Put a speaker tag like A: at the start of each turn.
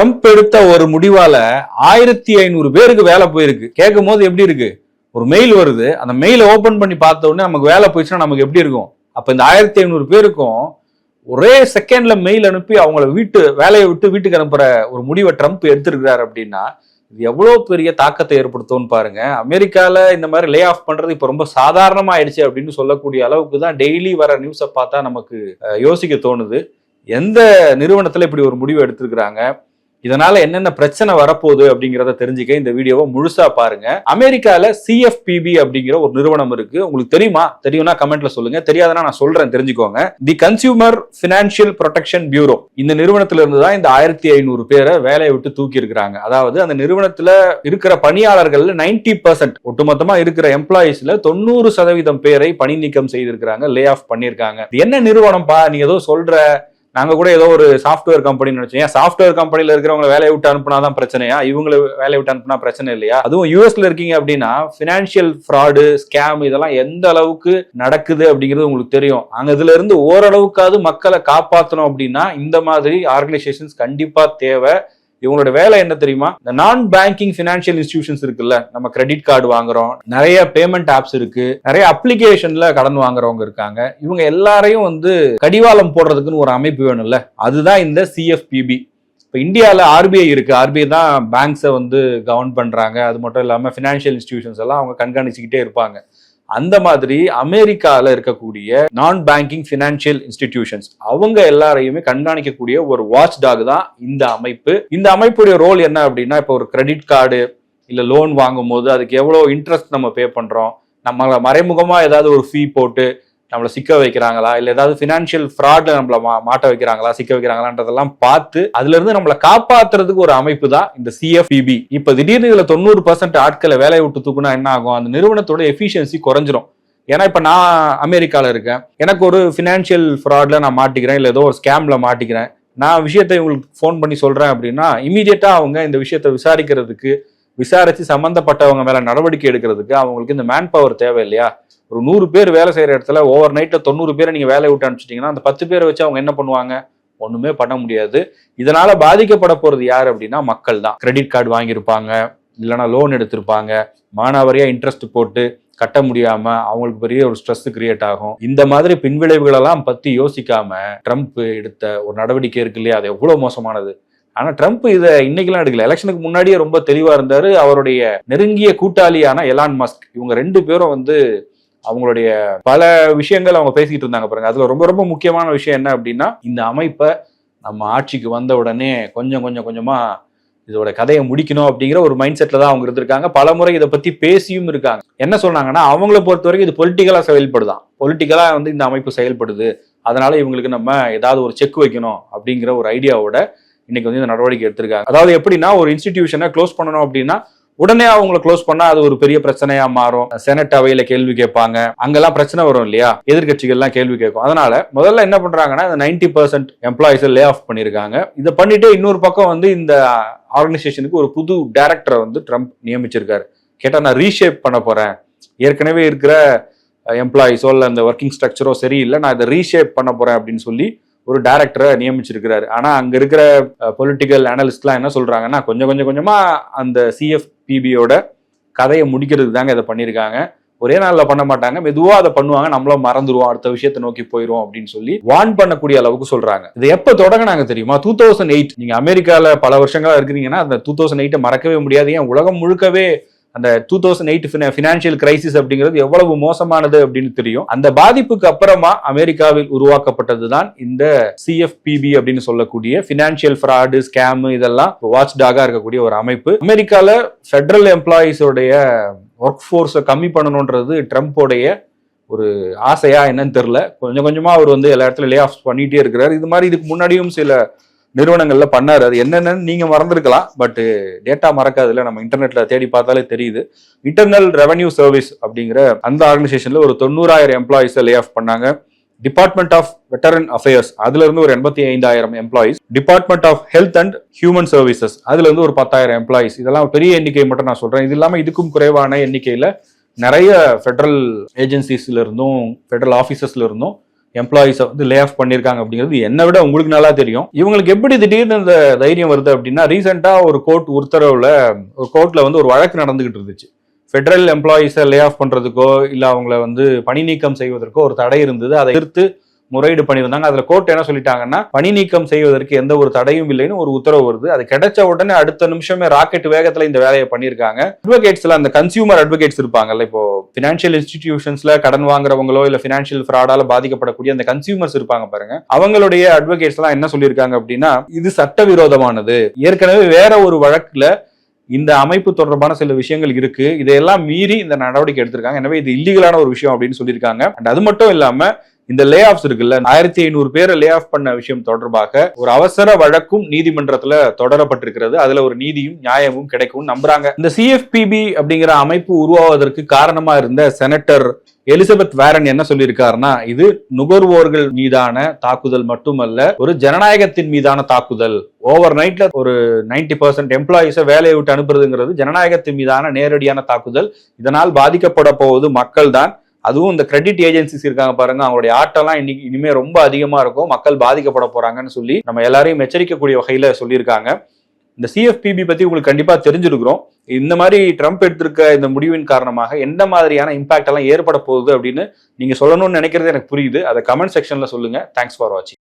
A: Trump எடுத்த ஒரு முடிவால ஆயிரத்தி ஐநூறு பேருக்கு வேலை போயிருக்கு. கேட்கும் போது எப்படி இருக்கு? ஒரு மெயில் வருது. அந்த மெயிலை ஓபன் பண்ணி பார்த்த உடனே நமக்கு வேலை போயிடுச்சுன்னா நமக்கு எப்படி இருக்கும்? அப்ப இந்த ஆயிரத்தி ஐநூறு பேருக்கும் ஒரே செகண்ட்ல மெயில் அனுப்பி அவங்கள வீட்டு வேலையை விட்டு வீட்டுக்கு அனுப்புற ஒரு முடிவை ட்ரம்ப் எடுத்திருக்கிறாரு அப்படின்னா இது எவ்வளவு பெரிய தாக்கத்தை ஏற்படுத்தும்னு பாருங்க. அமெரிக்கால இந்த மாதிரி லே ஆஃப் பண்றது இப்ப ரொம்ப சாதாரணமா ஆயிடுச்சு அப்படின்னு சொல்லக்கூடிய அளவுக்கு தான் டெய்லி வர நியூஸை பார்த்தா நமக்கு யோசிக்க தோணுது. எந்த நிறுவனத்துல இப்படி ஒரு முடிவு எடுத்திருக்கிறாங்க? இதனால என்னென்ன பிரச்சனை வரப்போகுது அப்படிங்கிறத தெரிஞ்சுக்க இந்த வீடியோவை முழுசா பாருங்க. அமெரிக்கால சிஎஃபிபி அப்படிங்கிற ஒரு நிறுவனம் இருக்கு. உங்களுக்கு தெரியுமா? தெரியும்னா கமெண்ட்ல சொல்லுங்க. தெரியாதனா நான் சொல்றேன் தெரிஞ்சுக்கோங்க. The consumer financial protection bureau இந்த நிறுவனத்துல இருந்து தான் இந்த ஆயிரத்தி ஐநூறு பேரை வேலையை விட்டு தூக்கி இருக்கிறாங்க அதாவது அந்த நிறுவனத்துல இருக்கிற பணியாளர்கள் நைன்டி பர்சன்ட் ஒட்டுமொத்தமா இருக்கிற எம்ப்ளாயிஸ்ல தொண்ணூறு சதவீதம் பேரை பணி நீக்கம் செய்திருக்கிறாங்க லே ஆஃப் பண்ணிருக்காங்க என்ன நிறுவனம்ப்பா? நீ ஏதோ சொல்ற நாங்கள் கூட ஏதோ ஒரு சாஃப்ட்வேர் கம்பெனி நினைச்சோம். ஏன் சாஃப்ட்வேர் கம்பெனியில் இருக்கிறவங்க வேலையை விட்டு அனுப்புனாதான் பிரச்சனையா? இவங்களை வேலையை விட்டு அனுப்புனா பிரச்சனை இல்லையா? அதுவும் யூஎஸ்ல இருக்கீங்க அப்படின்னா ஃபினான்ஷியல் ஃப்ராடு ஸ்கேம் இதெல்லாம் எந்த அளவுக்கு நடக்குது அப்படிங்கிறது உங்களுக்கு தெரியும். அங்கே இதுல இருந்து ஓரளவுக்காவது மக்களை காப்பாற்றணும் அப்படின்னா இந்த மாதிரி ஆர்கனைசேஷன்ஸ் கண்டிப்பாக தேவை. இவங்களோட வேலை என்ன தெரியுமா? இந்த நான் பேங்கிங் பினான்சியல் இன்ஸ்டியூஷன்ஸ் இருக்குல்ல நம்ம கிரெடிட் கார்டு வாங்குறோம் நிறைய பேமெண்ட் ஆப்ஸ் இருக்கு நிறைய அப்ளிகேஷன்ல கடன் வாங்குறவங்க இருக்காங்க. இவங்க எல்லாரையும் வந்து கடிவாளம் போடுறதுக்குன்னு ஒரு அமைப்பு வேணும்ல அதுதான் இந்த சிஎஃபிபி இப்போ இந்தியாவில் ஆர்பிஐ இருக்குது ஆர்பிஐ தான் பேங்க்ஸை வந்து கவர்ன் பண்ணுறாங்க அது மட்டும் இல்லாமல் ஃபினான்ஷியல் இன்ஸ்டிடியூஷன்ஸ் எல்லாம் அவங்க கண்காணிச்சிக்கிட்டே இருப்பாங்க. அந்த மாதிரி அமெரிக்காவில் இருக்கக்கூடிய நான் பேங்கிங் ஃபினான்ஷியல் இன்ஸ்டிடியூஷன்ஸ் அவங்க எல்லாரையுமே கண்காணிக்கக்கூடிய ஒரு வாட்ச் டாக் தான் இந்த அமைப்பு. இந்த அமைப்புடைய ரோல் என்ன அப்படின்னா இப்போ ஒரு கிரெடிட் கார்டு இல்லை லோன் வாங்கும் போது அதுக்கு எவ்வளோ இன்ட்ரெஸ்ட் நம்ம பே பண்ணுறோம் நம்மளை மறைமுகமாக ஏதாவது ஒரு ஃபீ போட்டு நம்மளை சிக்க வைக்கிறாங்களா? இல்லை ஏதாவது ஃபினான்ஷியல் ஃப்ராட்ல நம்மளை மா- மாட்ட வைக்கிறாங்களா? சிக்க வைக்கிறாங்களான்றதெல்லாம் பார்த்து அதுல இருந்து நம்மளை காப்பாத்துறதுக்கு ஒரு அமைப்பு தான் இந்த சிஎஃபிபி இப்போ திடீர்னு இதுல தொண்ணூறு பர்சன்ட் ஆட்களை வேலையை விட்டு தூக்குனா என்ன ஆகும்? அந்த நிறுவனத்தோட எஃபிஷியன்சி குறைஞ்சிரும். ஏன்னா இப்போ நான் அமெரிக்கால இருக்கேன். எனக்கு ஒரு ஃபினான்ஷியல் ஃப்ராட்ல நான் மாட்டிக்கிறேன் இல்லை ஏதோ ஒரு ஸ்கேம்ல மாட்டிக்கிறேன். நான் விஷயத்தை உங்களுக்கு ஃபோன் பண்ணி சொல்றேன் அப்படின்னா இமீடியட்டா அவங்க இந்த விஷயத்தை விசாரிக்கிறதுக்கு விசாரிச்சு சம்பந்தப்பட்டவங்க மேல நடவடிக்கை எடுக்கிறதுக்கு அவங்களுக்கு இந்த மேன் பவர் தேவை இல்லையா ஒரு நூறு பேர் வேலை செய்கிற இடத்துல ஓவர் நைட்டில் தொண்ணூறு பேரை நீங்கள் வேலையை விட்டு அனுப்பிச்சிட்டிங்கன்னா அந்த பத்து பேரை வச்சு அவங்க என்ன பண்ணுவாங்க? ஒன்றுமே பண்ண முடியாது. இதனால் பாதிக்கப்பட போகிறது யார் அப்படின்னா மக்கள் தான். கிரெடிட் கார்டு வாங்கியிருப்பாங்க இல்லைன்னா லோன் எடுத்திருப்பாங்க. மானாவரியாக இன்ட்ரெஸ்ட் போட்டு கட்ட முடியாம அவங்களுக்கு பெரிய ஒரு ஸ்ட்ரெஸ் கிரியேட் ஆகும். இந்த மாதிரி பின்விளைவுகளெல்லாம் பத்தி யோசிக்காம ட்ரம்ப் எடுத்த ஒரு நடவடிக்கை இருக்கு இல்லையா? அது எவ்வளவு மோசமானது? ஆனா ட்ரம்ப் இதை இன்னைக்கெல்லாம் எடுக்கல. எலெக்ஷனுக்கு முன்னாடியே ரொம்ப தெளிவா இருந்தாரு. அவருடைய நெருங்கிய கூட்டாளியான எலான் மஸ்க் இவங்க ரெண்டு பேரும் வந்து அவங்களுடைய பல விஷயங்கள் அவங்க பேசிக்கிட்டு இருந்தாங்க பாருங்க. அதுல ரொம்ப ரொம்ப முக்கியமான விஷயம் என்ன அப்படின்னா இந்த அமைப்பை நம்ம ஆட்சிக்கு வந்த உடனே கொஞ்சம் கொஞ்சம் கொஞ்சமா இதோட கதையை முடிக்கணும் அப்படிங்கிற ஒரு மைண்ட் செட்ல தான் அவங்க இருந்திருக்காங்க. பல முறை இதை பத்தி பேசியும் இருக்காங்க. என்ன சொன்னாங்கன்னா அவங்கள பொறுத்த வரைக்கும் இது பொலிட்டிக்கலா செயல்படுதான். பொலிட்டிக்கலா வந்து இந்த அமைப்பு செயல்படுது. அதனால இவங்களுக்கு நம்ம ஏதாவது ஒரு செக் வைக்கணும் அப்படிங்கிற ஒரு ஐடியாவோட இன்னைக்கு வந்து இந்த நடவடிக்கை எடுத்திருக்காங்க. அதாவது எப்படின்னா ஒரு இன்ஸ்டிடியூஷனை க்ளோஸ் பண்ணணும் அப்படின்னா உடனே அவங்கள க்ளோஸ் பண்ணா அது ஒரு பெரிய பிரச்சனையா மாறும். செனட் அவையில கேள்வி கேட்பாங்க. அங்கெல்லாம் பிரச்சனை வரும் இல்லையா? எதிர்கட்சிகள்லாம் கேள்வி கேட்கும். அதனால முதல்ல என்ன பண்றாங்கன்னா ninety percent employees lay off பண்ணிருக்காங்க. இதை பண்ணிட்டு இன்னொரு பக்கம் வந்து இந்த ஆர்கனைசேஷனுக்கு ஒரு புது டைரக்டரை வந்து ட்ரம்ப் நியமிச்சிருக்காரு. கேட்டா நான் ரீஷேப் பண்ண போறேன். ஏற்கனவே இருக்கிற எம்ப்ளாயிஸோ இல்லை அந்த ஒர்க்கிங் ஸ்ட்ரக்சரோ சரியில்லை. நான் இதை ரீஷேப் பண்ண போறேன் அப்படின்னு சொல்லி ஒரு டைரக்டரை நியமிச்சிருக்கிறாரு. ஆனா அங்க இருக்கிற பொலிட்டிக்கல் அனலிஸ்ட்லாம் என்ன சொல்றாங்கன்னா கொஞ்சம் கொஞ்சம் கொஞ்சமா அந்த சிஎஃப் பிபியோட கதையை முடிக்கிறதுக்கு தாங்க இதை பண்ணியிருக்காங்க. ஒரே நாளில் பண்ண மாட்டாங்க. மெதுவாக அதை பண்ணுவாங்க. நம்மளும் மறந்துடுவோம் அடுத்த விஷயத்தை நோக்கி போயிடும் அப்படின்னு சொல்லி வார்ன் பண்ணக்கூடிய அளவுக்கு சொல்றாங்க. இது எப்போ தொடங்கினாங்க தெரியுமா? டூ தௌசண்ட் எயிட் நீங்க அமெரிக்காவில் பல வருஷங்களா இருக்கிறீங்கன்னா அந்த டூ தௌசண்ட் எயிட்டை மறக்கவே முடியாது. ஏன்? உலகம் முழுக்கவே அந்த two thousand eight financial crisis அப்படிங்கிறது எவ்வளவு மோசமானது அப்படின்னு தெரியும். அந்த பாதிப்புக்கு அப்புறமா அமெரிக்காவில் உருவாக்கப்பட்டது தான் இந்த சிஎஃபிபி அப்படின்னு சொல்லக்கூடிய ஃபினான்ஷியல் ஃப்ராடு ஸ்கேம் இதெல்லாம் வாட்ச் டாகா இருக்கக்கூடிய ஒரு அமைப்பு. அமெரிக்கால ஃபெடரல் எம்ப்ளாயிஸோடைய ஒர்க் ஃபோர்ஸை கம்மி பண்ணணுன்றது ட்ரம்ப்போடைய ஒரு ஆசையா என்னன்னு தெரியல. கொஞ்சம் கொஞ்சமா அவர் வந்து எல்லா இடத்துல லே ஆஃப் பண்ணிட்டே இருக்கிறார். இது மாதிரி இதுக்கு முன்னாடியும் சில நிறுவனங்கள்ல பண்ணாரு. அது என்னென்னு நீங்க மறந்துருக்கலாம். பட் டேட்டா மறக்காதுல. நம்ம இன்டர்நெட்ல தேடி பார்த்தாலே தெரியுது. இன்டர்னல் ரெவன்யூ சர்வீஸ் அப்படிங்கிற அந்த ஆர்கனைசேஷன்ல ஒரு தொண்ணூறாயிரம் எம்ப்ளாயிஸை லே ஆஃப் பண்ணாங்க. டிபார்ட்மெண்ட் ஆஃப் வெட்டரன் அஃபேர்ஸ் அதுல இருந்து ஒரு எண்பத்தி ஐந்தாயிரம் employees department of health and human services அதுல இருந்து ஒரு பத்தாயிரம் எம்ப்ளாயிஸ் இதெல்லாம் பெரிய எண்ணிக்கை மட்டும் நான் சொல்றேன். இது இல்லாம இதுக்கும் குறைவான எண்ணிக்கையில நிறைய ஃபெடரல் ஏஜென்சிஸ்ல இருந்தும் ஃபெடரல் ஆஃபீஸஸ்ல இருந்தும் எம்ப்ளாயிஸை வந்து லே ஆஃப் பண்ணியிருக்காங்க அப்படிங்கிறது என்னை விட உங்களுக்கு நல்லா தெரியும். இவங்களுக்கு எப்படி திடீர்னு இந்த தைரியம் வருது அப்படின்னா ரீசெண்டாக ஒரு கோர்ட் உத்தரவில் ஒரு கோர்ட்டில் வந்து ஒரு வழக்கு நடந்துகிட்டு இருந்துச்சு. ஃபெடரல் எம்ப்ளாயிஸை லே ஆஃப் பண்ணுறதுக்கோ இல்லை அவங்கள வந்து பணி நீக்கம் செய்வதற்கோ ஒரு தடை இருந்தது. அதை எதிர்த்து முறையீடு பண்ணியிருந்தாங்க. அதுல கோர்ட் என்ன சொல்லிட்டாங்கன்னா பணி நீக்கம் செய்வதற்கு எந்த ஒரு தடையும் இல்லைன்னு ஒரு உத்தரவு வருது. அது கிடைச்ச உடனே அடுத்த நிமிஷமே ராக்கெட் வேகத்துல இந்த வேலையை பண்ணியிருக்காங்க. அட்வொகேட்ஸ்ல அந்த கன்சியூமர் அட்வொகேட்ஸ் இருப்பாங்கல்ல இப்போ பினான்சியல் இன்ஸ்டிடியூஷன்ஸ்ல கடன் வாங்குறவங்களோ இல்ல பினான்சியல் ஃப்ராடால பாதிக்கப்படக்கூடிய அந்த கன்சியூமர்ஸ் இருப்பாங்க பாருங்க. அவங்களுடைய அட்வொகேட்ஸ் எல்லாம் என்ன சொல்லியிருக்காங்க அப்படின்னா இது சட்டவிரோதமானது. ஏற்கனவே வேற ஒரு வழக்குல இந்த அமைப்பு தொடர்பான சில விஷயங்கள் இருக்கு. இதையெல்லாம் மீறி இந்த நடவடிக்கை எடுத்திருக்காங்க. எனவே இது இல்லீகலான ஒரு விஷயம் அப்படின்னு சொல்லியிருக்காங்க. அண்ட் அது மட்டும் இல்லாம இந்த லே ஆஃப்ஸ் இருக்குல்ல ஆயிரத்தி ஐநூறு பேரை லே ஆஃப் பண்ண விஷயம் தொடர்பாக ஒரு அவசர வழக்கும் நீதிமன்றத்துல தொடரப்பட்டிருக்கிறது. அதுல ஒரு நீதியும் நியாயமும் கிடைக்கும் நம்புறாங்க. இந்த சிஎஃபிபி அப்படிங்கிற அமைப்பு உருவாவதற்கு காரணமா இருந்த செனட்டர் எலிசபெத் வேரன் என்ன சொல்லியிருக்காருன்னா இது நுகர்வோர்கள் மீதான தாக்குதல் மட்டுமல்ல ஒரு ஜனநாயகத்தின் மீதான தாக்குதல். ஓவர் நைட்ல ஒரு 90% பர்சன்ட் எம்ப்ளாயிஸை வேலையை விட்டு அனுப்புறதுங்கிறது ஜனநாயகத்தின் மீதான நேரடியான தாக்குதல். இதனால் பாதிக்கப்பட போவது மக்கள் தான் அதுவும் இந்த கிரெடிட் ஏஜென்சிஸ் இருக்காங்க பாருங்க அவங்களுடைய ஆட்டெல்லாம் இன்னைக்கு இனிமே ரொம்ப அதிகமா இருக்கும். மக்கள் பாதிக்கப்பட போறாங்கன்னு சொல்லி நம்ம எல்லாரையும் எச்சரிக்கக்கூடிய வகையில சொல்லியிருக்காங்க. இந்த சிஎஃபிபி பத்தி உங்களுக்கு கண்டிப்பா தெரிஞ்சிருக்கிறோம். இந்த மாதிரி ட்ரம்ப் எடுத்திருக்க இந்த முடிவின் காரணமாக எந்த மாதிரியான இம்பாக்ட் எல்லாம் ஏற்பட போகுது அப்படின்னு நீங்க சொல்லணும்னு நினைக்கிறது எனக்கு புரியுது. அதை கமெண்ட் செக்ஷன்ல சொல்லுங்க. தேங்க்ஸ் ஃபார் வாட்சிங்